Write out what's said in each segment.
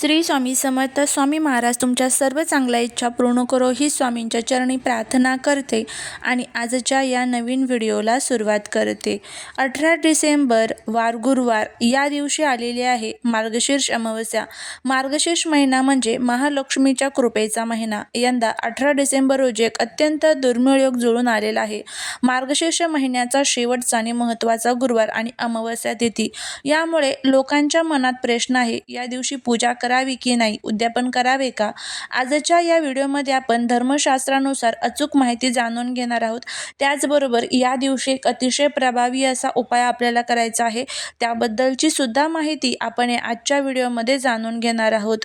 श्री स्वामी समर्थ स्वामी महाराज तुमच्या सर्व चांगल्या इच्छा पूर्ण करो ही स्वामींच्या चरणी प्रार्थना करते आणि आजच्या या नवीन व्हिडिओला सुरुवात करते. अठरा डिसेंबर वार गुरुवार या दिवशी आलेली आहे मार्गशीर्ष अमावस्या. मार्गशीर्ष महिना म्हणजे महालक्ष्मीच्या कृपेचा महिना. यंदा अठरा डिसेंबर रोजी एक अत्यंत दुर्मिळ योग जुळून आलेला आहे. मार्गशीर्ष महिन्याचा शेवटचा आणि महत्त्वाचा गुरुवार आणि अमावस्या तिथी. यामुळे लोकांच्या मनात प्रश्न आहे या दिवशी पूजा कर करावी की नाही उद्यापन करावे का? आजच्या या व्हिडिओमध्ये आपण धर्मशास्त्रानुसार अचूक माहिती जाणून घेणार आहोत. त्याचबरोबर या दिवशी एक अतिशय प्रभावी असा उपाय आपल्याला करायचा आहे. त्याबद्दलची सुद्धा माहिती आपण या आजच्या व्हिडिओमध्ये जाणून घेणार आहोत.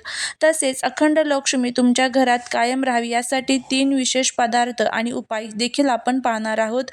तसेच अखंड लक्ष्मी तुमच्या घरात कायम राहावी यासाठी तीन विशेष पदार्थ आणि उपाय देखील आपण पाहणार आहोत.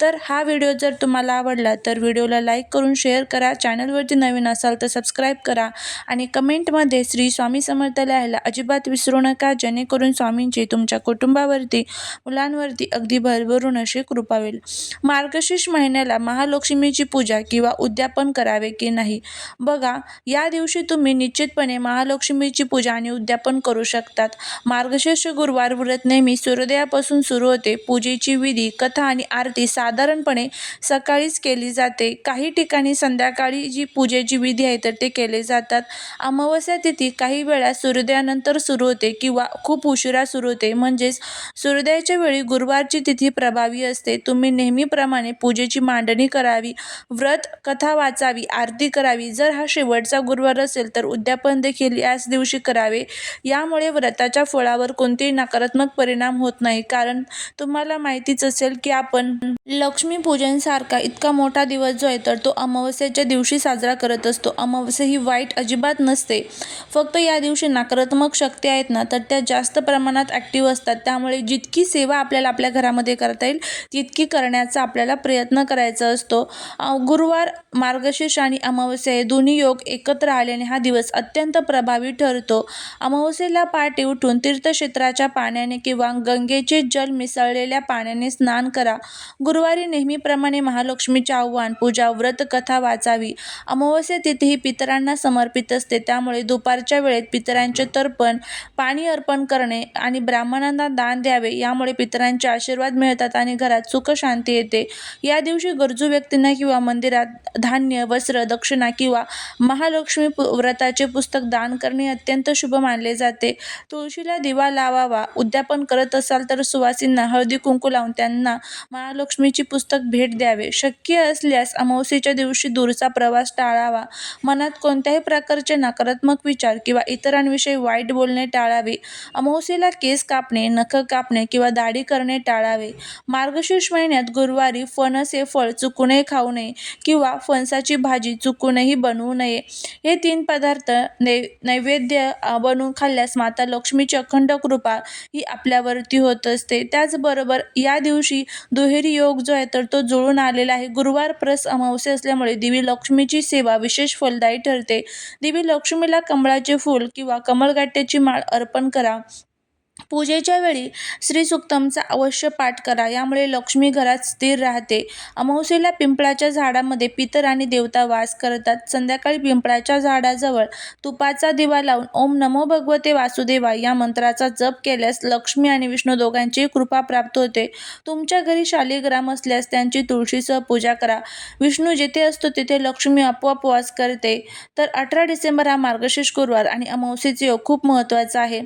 तर हा व्हिडिओ जर तुम्हाला आवडला तर व्हिडिओला लाईक करून शेअर करा. चॅनलवरती नवीन असाल तर सबस्क्राईब करा आणि कमेंटमध्ये श्री स्वामी समर्थ लिहायला अजिबात विसरू नका. जेणेकरून स्वामींची तुमच्या कुटुंबावरती मुलांवरती अगदी भरभरून अशी कृपा होईल. मार्गशीर्ष महिन्याला महालक्ष्मीची पूजा किंवा उद्यापन करावे की नाही? बघा या दिवशी तुम्ही निश्चितपणे महालक्ष्मीची पूजा आणि उद्यापन करू शकतात. मार्गशीर्ष गुरुवार व्रत नेहमी सूर्योदयापासून सुरू होते. पूजेची विधी कथा आणि आरती साधारणपणे सकाळीच केली जाते. काही ठिकाणी संध्याकाळी जी पूजेची विधी आहे तर ते केले जातात. अमावस्या तिथी काही वेळा सूर्योदयानंतर सुरू होते किंवा खूप उशिरा सुरू होते. म्हणजेच सूर्योदयाच्या वेळी गुरुवारची तिथी प्रभावी असते. तुम्ही नेहमीप्रमाणे पूजेची मांडणी करावी व्रत कथा वाचावी आरती करावी. जर हा शेवटचा गुरुवार असेल तर उद्यापन देखील याच दिवशी करावे. यामुळे व्रताच्या फळावर कोणतेही नकारात्मक परिणाम होत नाही. कारण तुम्हाला माहितीच असेल की आपण लक्ष्मीपूजनसारखा इतका मोठा दिवस जो आहे तर तो अमावस्येच्या दिवशी साजरा करत असतो. अमावस्या ही वाईट अजिबात नसते. फक्त या दिवशी नकारात्मक शक्ती आहेत ना तर त्या जास्त प्रमाणात ॲक्टिव्ह असतात. त्यामुळे जितकी सेवा आपल्याला आपल्या घरामध्ये करता येईल तितकी करण्याचा आपल्याला प्रयत्न करायचा असतो. गुरुवार मार्गशीर्ष आणि अमावस्या हे दोन्ही योग एकत्र आल्याने हा दिवस अत्यंत प्रभावी ठरतो. अमावस्येला पहाटे उठून तीर्थक्षेत्राच्या पाण्याने किंवा गंगेचे जल मिसळलेल्या पाण्याने स्नान करा. गुरुवारी नेहमीप्रमाणे महालक्ष्मीचे आव्हान पूजा व्रत कथा वाचावी. अमावस्या तिथेही पितरांना समर्पित असते. त्यामुळे दुपार दुपारच्या वेळेत पितरांचे तर्पण पाणी अर्पण करणे आणि ब्राह्मणांना दान द्यावे यामुळे पितरांचे आशीर्वाद मिळतात आणि घरात सुख शांती येते. या दिवशी गरजू व्यक्तींना किंवा मंदिरात धान्य वस्त्र दक्षिणा किंवा महालक्ष्मी पु- व्रताचे पुस्तक दान करणे अत्यंत शुभ मानले जाते. तुळशीला दिवा लावावा उद्यापन करत असाल तर सुवासींना हळदी कुंकू लावून त्यांना महालक्ष्मीची पुस्तक भेट द्यावे. शक्य असल्यास अमावस्येच्या दिवशी दूरचा प्रवास टाळावा. मनात कोणत्याही प्रकारचे नकारात्मक विचार किंवा इतरांविषयी वाईट बोलणे टाळावे. अमावस्येला केस कापणे नख कापणे किंवा दाढी करणे टाळावे. मार्गशीर्ष महिन्यात गुरुवारी फणस हे फळ चुकूनही खाऊ नये किंवा फणसाची भाजी चुकूनही बनवू नये. हे तीन पदार्थ नै नैवेद्य बनवून खाल्ल्यास माता लक्ष्मीची अखंड कृपा ही आपल्यावरती होत असते. त्याचबरोबर या दिवशी दुहेरी योग जो आहे तर तो जुळून आलेला आहे. गुरुवार प्रस अमावस्या असल्यामुळे देवी लक्ष्मीची सेवा विशेष फलदायी ठरते. देवी लक्ष्मीला कमळा कमळाचे फूल किंवा कमळगाठ्याची माळ अर्पण करा. पूजेच्या वेळी श्रीसुक्तमचा अवश्य पाठ करा. यामुळे लक्ष्मी घरात स्थिर राहते. अमावस्येला पिंपळाच्या झाडामध्ये पितर आणि देवता वास करतात. संध्याकाळी पिंपळाच्या झाडाजवळ तुपाचा दिवा लावून ओम नमो भगवते वासुदेवा या मंत्राचा जप केल्यास लक्ष्मी आणि विष्णू दोघांची कृपा प्राप्त होते. तुमच्या घरी शालिग्राम असल्यास त्यांची तुळशीसह पूजा करा. विष्णू जिथे असतो तिथे लक्ष्मी आपोआप वास करते. तर अठरा डिसेंबर हा मार्गशीर्ष गुरुवार आणि अमावस्येचे योग खूप महत्त्वाचा आहे.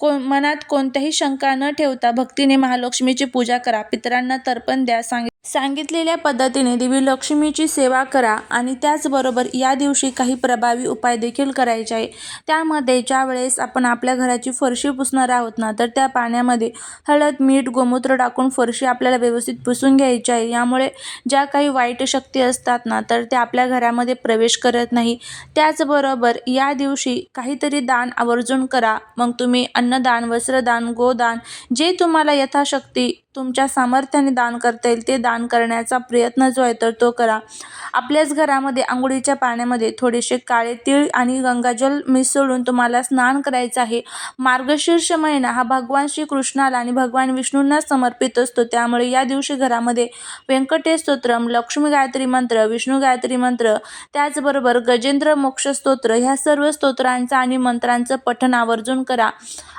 को मनात कोणत्याही शंका न ठेवता भक्तीने महालक्ष्मीची पूजा करा. पितरांना तर्पण द्या सांग सांगितलेल्या पद्धतीने देवी लक्ष्मीची सेवा करा आणि त्याचबरोबर या दिवशी काही प्रभावी उपाय देखील करायचे आहे. त्यामध्ये ज्या वेळेस आपण आपल्या घराची फरशी पुसणार आहोत ना तर त्या पाण्यामध्ये हळद मीठ गोमूत्र टाकून फरशी आपल्याला व्यवस्थित पुसून घ्यायची आहे. यामुळे ज्या काही वाईट शक्ती असतात ना तर त्या आपल्या घरामध्ये प्रवेश करत नाही. त्याचबरोबर या दिवशी काहीतरी दान आवर्जून करा. मग तुम्ही अन्नदान वस्त्रदान गोदान जे तुम्हाला यथाशक्ती तुमच्या सामर्थ्याने दान करता येईल ते दान करण्याचा प्रयत्न जो आहे तर तो करा. आपल्याच घरामध्ये आंघोळीच्या पाण्यामध्ये थोडेसे काळे तीळ आणि गंगाजल मिसळून तुम्हाला स्नान करायचं आहे. मार्गशीर्ष महिना हा भगवान श्रीकृष्णाला आणि भगवान विष्णूंना समर्पित असतो. त्यामुळे या दिवशी घरामध्ये व्यंकटेश स्तोत्रम लक्ष्मी गायत्री मंत्र विष्णू गायत्री मंत्र त्याचबरोबर गजेंद्र मोक्ष स्तोत्र ह्या सर्व स्तोत्रांचं आणि मंत्रांचं पठण आवर्जून करा.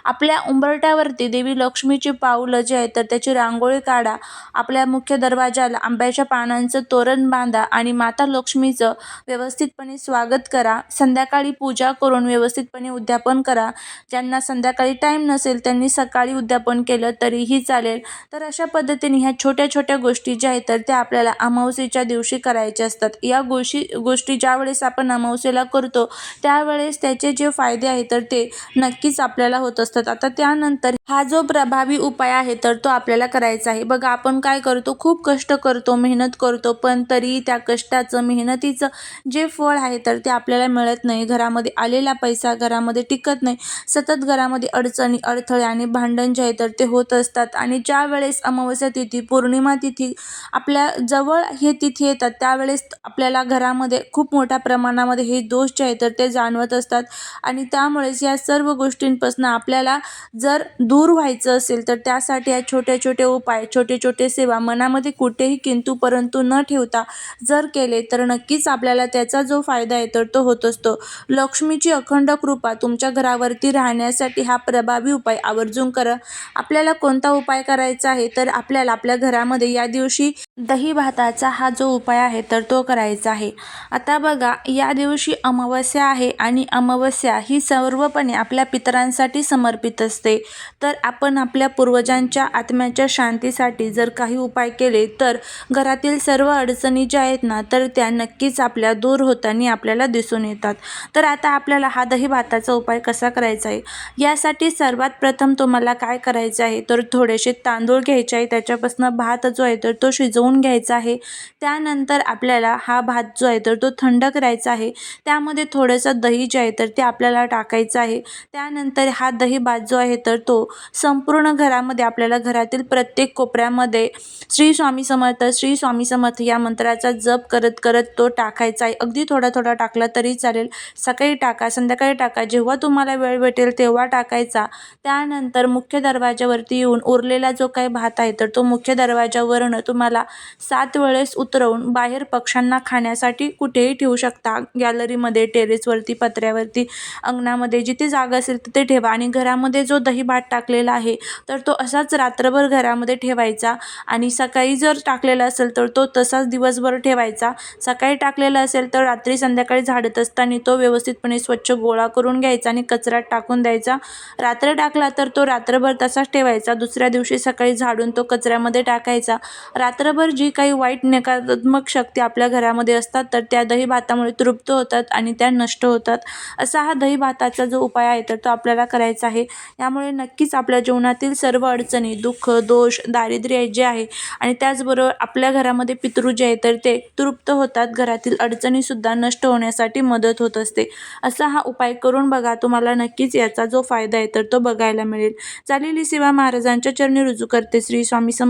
आपल्या उंबरट्यावरती देवी लक्ष्मीची पाऊलं जे आहेत तर त्याची रांगोळी काढा. आपल्या मुख्य दरवाजाला आंब्याच्या पानांचं तोरण बांधा आणि माता लक्ष्मीचं व्यवस्थितपणे स्वागत करा. संध्याकाळी पूजा करून व्यवस्थितपणे उद्यापन करा. ज्यांना संध्याकाळी टाईम नसेल त्यांनी सकाळी उद्यापन केलं तरीही चालेल. तर अशा पद्धतीने ह्या छोट्या छोट्या गोष्टी ज्या आहेत तर त्या आपल्याला अमावस्येच्या दिवशी करायच्या असतात. या गोष्टी गोष्टी ज्यावेळेस आपण अमावस्येला करतो त्यावेळेस त्याचे जे फायदे आहेत तर ते नक्कीच आपल्याला होत असतात. आता त्यानंतर हा जो प्रभावी उपाय आहे तर तो आपल्याला करायचा आहे. बघा आपण काय करतो? खूप कष्ट करतो मेहनत करतो पण तरी त्या कष्टाचं मेहनतीचं जे फळ आहे तर ते आपल्याला मिळत नाही. घरामध्ये आलेला पैसा घरामध्ये टिकत नाही. सतत घरामध्ये अडचणी अडथळे आणि भांडण जे आहे तर ते होत असतात. आणि ज्या वेळेस अमावस्या तिथी पौर्णिमा तिथी आपल्या जवळ हे तिथी येतात त्यावेळेस आपल्याला घरामध्ये खूप मोठ्या प्रमाणामध्ये हे दोष जे आहे तर ते जाणवत असतात. आणि त्यामुळेच या सर्व गोष्टींपासून आपल्याला जर दूर व्हायचं असेल तर त्यासाठी या छोटे छोटे उपाय छोटे छोटे सेवा मनामध्ये कुठेही किंतु परंतु न ठेवता जर केले तर नक्कीच आपल्याला त्याचा जो फायदा आहे तर तो होत असतो. लक्ष्मीची अखंड कृपा तुमच्या घरावरती राहण्यासाठी हा प्रभावी उपाय. आवर्जून करा. आपल्याला कोणता उपाय करायचा आहे तर आपल्याला आपल्या घरामध्ये या दिवशी दही भाताचा हा जो उपाय आहे तर तो करायचा आहे. आता बघा या दिवशी अमावस्या आहे आणि अमावस्या ही सर्वपणे आपल्या पितरांसाठी समर्पित असते. तर आपण आपल्या पूर्वजांच्या आत्म्याच्या शांतीसाठी जर काही उपाय केले तर घरातील सर्व अडचणी ज्या आहेत ना तर त्या नक्कीच आपल्या दूर होताना आपल्याला दिसून येतात. तर आता आपल्याला हा दही भाताचा उपाय कसा करायचा आहे? यासाठी सर्वात प्रथम तुम्हाला काय करायचं आहे? तर थोडेसे तांदूळ घ्यायचे आहे त्याच्यापासून भात जो आहे तर तो शिजवून घ्यायचा आहे. त्यानंतर आपल्याला हा भात जो आहे तर तो थंड करायचा आहे. त्यामध्ये थोडंसं दही जे आहे तर ते आपल्याला टाकायचं आहे. त्यानंतर हा दही भात जो आहे तर तो संपूर्ण घरामध्ये आपल्याला घरातील प्रत्येक कोपऱ्यामध्ये श्री स्वामी समर्थ श्री स्वामी समर्थ या मंत्राचा जप करत करत तो टाकायचा आहे. अगदी थोडा थोडा टाकला तरी चालेल. सकाळी टाका संध्याकाळी टाका जेव्हा तुम्हाला वेळ भेटेल तेव्हा टाकायचा. त्यानंतर मुख्य दरवाजावरती येऊन उरलेला जो काही भात आहे तर तो मुख्य दरवाजावरनं तुम्हाला सात वेळेस उतरवून बाहेर पक्ष्यांना खाण्यासाठी कुठेही ठेवू शकता. गॅलरीमध्ये टेरेसवरती पत्र्यावरती अंगणामध्ये जिथे जागा असेल तिथे ठेवा आणि घरामध्ये जो दही भात टाकलेला आहे तर तो असाच रात्रभर घरामध्ये ठेवायचा आणि सकाळी जर टाकलेला असेल तर तो तसाच दिवसभर ठेवायचा. सकाळी टाकलेला असेल तर रात्री संध्याकाळी झाडत असताना तो व्यवस्थितपणे स्वच्छ गोळा करून घ्यायचा आणि कचऱ्यात टाकून द्यायचा. रात्र टाकला तर तो रात्रभर तसाच ठेवायचा. दुसऱ्या दिवशी सकाळी झाडून तो कचऱ्यामध्ये टाकायचा. रात्रभर जी काही वाईट नकारात्मक शक्ती आपल्या घरामध्ये असतात तर त्या दही भातामुळे तृप्त होतात आणि त्या नष्ट होतात. असा हा दही भाताचा जो उपाय आहे तर तो आपल्याला करायचा आहे. यामुळे नक्कीच आपल्या जीवनातील सर्व अडचणी दुःख दोष दारिद्र्य जे आहे आणि त्याचबरोबर आपल्या घरामध्ये पितृ जे आहे तर ते तृप्त होतात. घरातील अडचणीसुद्धा नष्ट होण्यासाठी मदत होत असते. असा हा उपाय करून बघा तुम्हाला नक्कीच याचा जो फायदा आहे तर तो बघायला मिळेल. चालेली सेवा महाराजांच्या चरणी रुजू करते श्री स्वामी सम